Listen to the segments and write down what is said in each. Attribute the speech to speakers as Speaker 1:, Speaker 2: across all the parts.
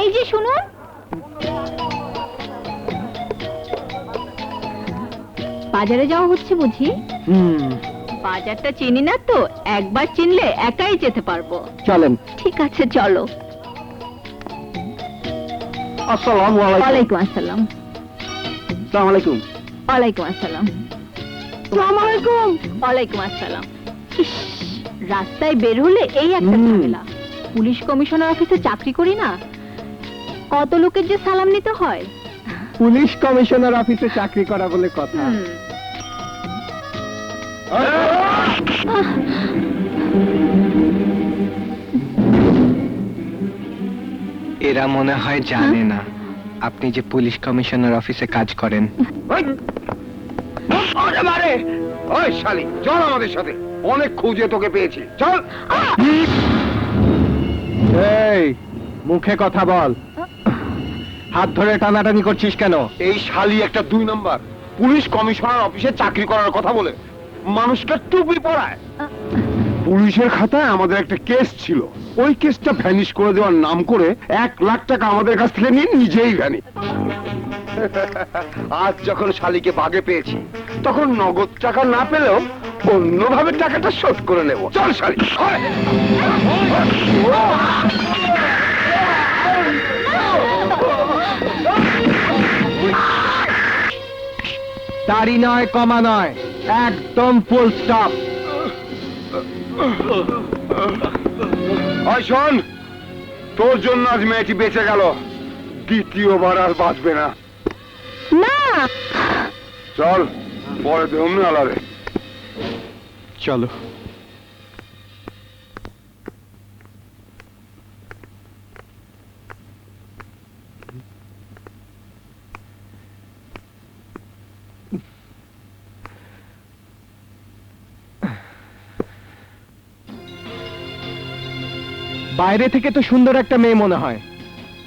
Speaker 1: এই যে শুনুন। বাজারে যাওয়া হচ্ছে বুঝি? বাজারটা চিনি না তো একবার চিনলে একাই যেতে পারব।
Speaker 2: চলেন।
Speaker 1: ঠিক আছে চলো।
Speaker 2: আসসালামু আলাইকুম।
Speaker 1: আসসালাম
Speaker 2: আসসালামু। আলাইকুম
Speaker 1: ওয়ালাইকুম আসসালাম।
Speaker 2: আসসালামু আলাইকুম
Speaker 1: ওয়ালাইকুম আসসালাম। রাস্তায় বের হলে এই একটা। ঝামেলা। পুলিশ কমিশনার অফিসে চাকরি করি না? কত লোকের যে সালাম নিতে হয়?
Speaker 2: পুলিশ কমিশনার অফিসে চাকরি করা বলে কথা।
Speaker 3: এরা মনে হয় জানে না আপনি যে পুলিশ কমিশনার অফিসে কাজ করেন।
Speaker 4: ওই! শালি চল আমাদের সাথে। অনেক খুঁজে তোকে পেয়েছি। চল!
Speaker 2: এই, মুখে কথা বল। হাত ধরে টানাটানি করছিস কেন?
Speaker 4: এই শালি একটা দুই নাম্বার। পুলিশ কমিশনার অফিসে চাকরি করার কথা বলে। মানুষকে টুপি পড়ায় পুলিশের খাতায় আমাদের একটা কেস ছিল। ওই কেসটা ভ্যানিশ করে দেওয়ার নাম করে এক লাখ টাকা আমাদের কাছ থেকে নিয়ে নিজেই ভ্যানি আজ যখন শালিকে বাগে পেয়েছি, তখন নগদ টাকা না পেলেও অন্যভাবে টাকাটা শোধ করে নেব। চল আয়।
Speaker 2: তারি নয় কমা নয়। একদম ফুল স্টপ
Speaker 4: শোন। তোর জন্য আজ মেয়েটি বেঁচে গেল। দ্বিতীয়বার আর বাঁচবে না।
Speaker 1: না।
Speaker 4: চল পরে দেহম না আলারে।
Speaker 3: চলো।
Speaker 2: বাইরে থেকে তো সুন্দর একটা মেয়ে মনে হয়।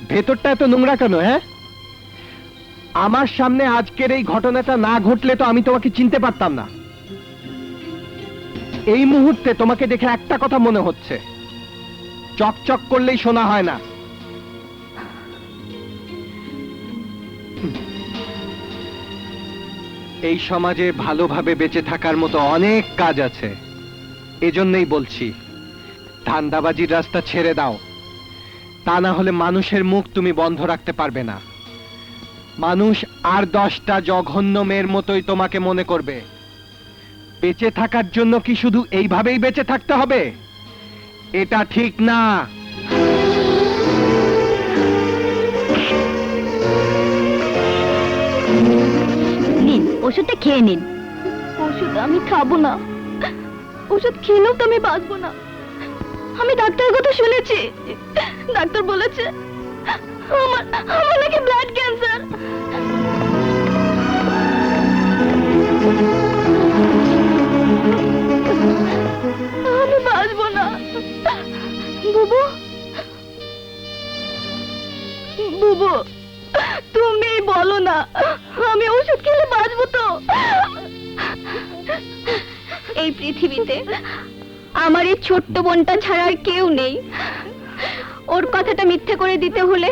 Speaker 2: ভেতরটা এত নোংরা কেন হ্যাঁ? আমার সামনে আজকের এই ঘটনাটা না ঘটলে তো আমি তোমাকে চিনতে পারতাম না। এই মুহূর্তে তোমাকে দেখে একটা কথা মনে হচ্ছে। চকচক করলেই শোনা হয় না। এই সমাজে ভালোভাবে বেঁচে থাকার মতো অনেক কাজ আছে। এজন্যই বলছি, ধান্দাবাজির রাস্তা ছেড়ে দাও। তা না হলে মানুষের মুখ তুমি বন্ধ রাখতে পারবে না। মানুষ আর দশটা জঘন্য মেয়ের মতোই তোমাকে মনে করবে। বেঁচে থাকার জন্য কি শুধু এইভাবেই বেঁচে থাকতে হবে? এটা ঠিক না।
Speaker 1: নিন ওষুধটা খেয়ে নিন। ওষুধ আমি খাব না। ওষুধ খেলেও তো আমি বাঁচবো না। আমি ডাক্তারের কথা শুনেছি। ডাক্তার বলেছে আমার আমার নাকি ব্লাড ক্যান্সার না। বুবু? বুবু, তুমি বলো না। আমি ওষুধ খেলে বাঁচবো তো। এই পৃথিবীতে আমার এই ছোট্ট বোনটা ছাড়া আর কেউ নেই। ওর কথাটা মিথ্যে করে দিতে হলে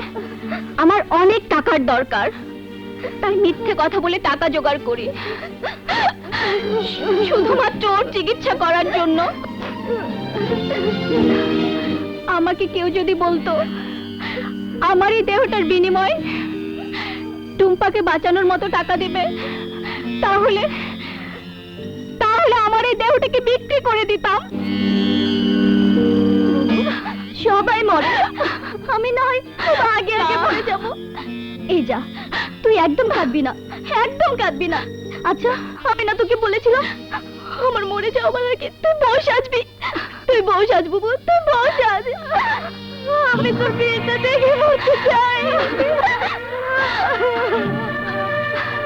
Speaker 1: আমার অনেক টাকার দরকার। তাই মিথ্যে কথা বলে টাকা জোগাড় করি। শুধুমাত্র ওর চিকিৎসা করার জন্য। আমাকে কেউ যদি বলতো, আমার এই দেহটার বিনিময় টুম্পাকে বাঁচানোর মতো টাকা দেবে, তাহলে তাহলে আমার এই দেহটাকে বিক্রি করে দিতাম। সবাই মরে। আমি নয় আগে আগে মরে যাব। এই যা, তুই একদম কাঁদবি না, একদম কাঁদবি না। আচ্ছা আমি না তোকে বলেছিলাম, আমার মরে যাওয়ার আগে তুই বউ সাজবি তুই বউ সাজ তুই বউ আমি তোর বিয়েটা দেখে বলতে চাই।